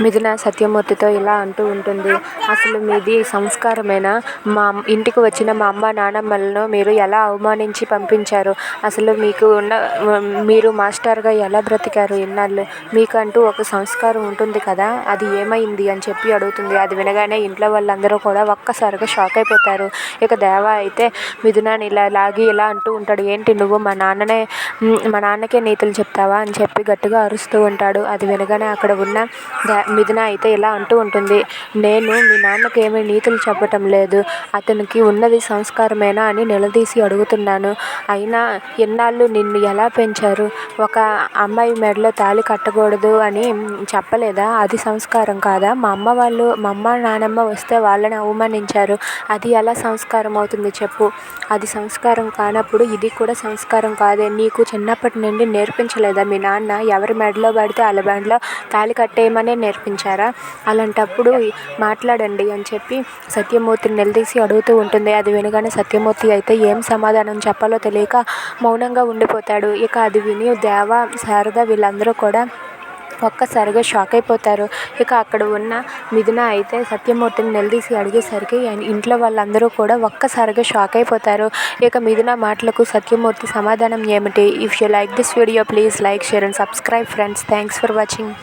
మిథున సత్యమూర్తితో ఇలా అంటూ ఉంటుంది. అసలు మీది సంస్కారమేనా? మా ఇంటికి వచ్చిన మా అమ్మ నాన్నమ్మలను మీరు ఎలా అవమానించి పంపించారు? అసలు మీకు ఉన్న మీరు మాస్టర్గా ఎలా బ్రతికారు ఇన్నాళ్ళు? మీకంటూ ఒక సంస్కారం ఉంటుంది కదా? అది ఏమైంది? అని చెప్పి అడుగుతుంది. అది వినగానే ఇంట్లో వాళ్ళందరూ కూడా ఒక్కసారిగా షాక్ అయిపోతారు. ఇక దేవా అయితే మిథునాన్ని ఇలా లాగి ఇలా అంటూ ఉంటాడు. ఏంటి నువ్వు మా నాన్ననే మా నాన్నకే నీతులు చెప్తావా? అని చెప్పి గట్టిగా అరుస్తూ ఉంటాడు. అది వినగానే అక్కడ ఉన్న దే మిథున అయితే ఇలా అంటూ ఉంటుంది. నేను మీ నాన్నకి ఏమీ నీతులు చెప్పటం లేదు. అతనికి ఉన్నది సంస్కారమేనా అని నిలదీసి అడుగుతున్నాను. అయినా ఎన్నాళ్ళు నిన్ను ఎలా పెంచారు? ఒక అమ్మాయి మెడలో తాళి కట్టకూడదు అని చెప్పలేదా? అది సంస్కారం కాదా? మా అమ్మ వాళ్ళు మా అమ్మ నానమ్మ వస్తే వాళ్ళని అవమానించారు. అది ఎలా సంస్కారం అవుతుంది చెప్పు. అది సంస్కారం కానప్పుడు ఇది కూడా సంస్కారం కాదే. నీకు చిన్నప్పటి నుండి నేర్పించలేదా మీ నాన్న? ఎవరి మెడలో పడితే వాళ్ళ మెడలో తాళి కట్టేయమనే నేర్పించారా? అలాంటప్పుడు మాట్లాడండి అని చెప్పి సత్యమూర్తిని నిలదీసి అడుగుతూ ఉంటుంది. అది వినగానే సత్యమూర్తి అయితే ఏం సమాధానం చెప్పాలో తెలియక మౌనంగా ఉండిపోతాడు. ఇక అది విని దేవ శారద వీళ్ళందరూ కూడా ఒక్కసారిగా షాక్ అయిపోతారు. ఇక అక్కడ ఉన్న మిథున అయితే సత్యమూర్తిని నిలదీసి అడిగేసరికి ఇంట్లో వాళ్ళందరూ కూడా ఒక్కసారిగా షాక్ అయిపోతారు. ఇక మిథున మాటలకు సత్యమూర్తి సమాధానం ఏమిటి? If you like this video please like share and subscribe friends thanks for watching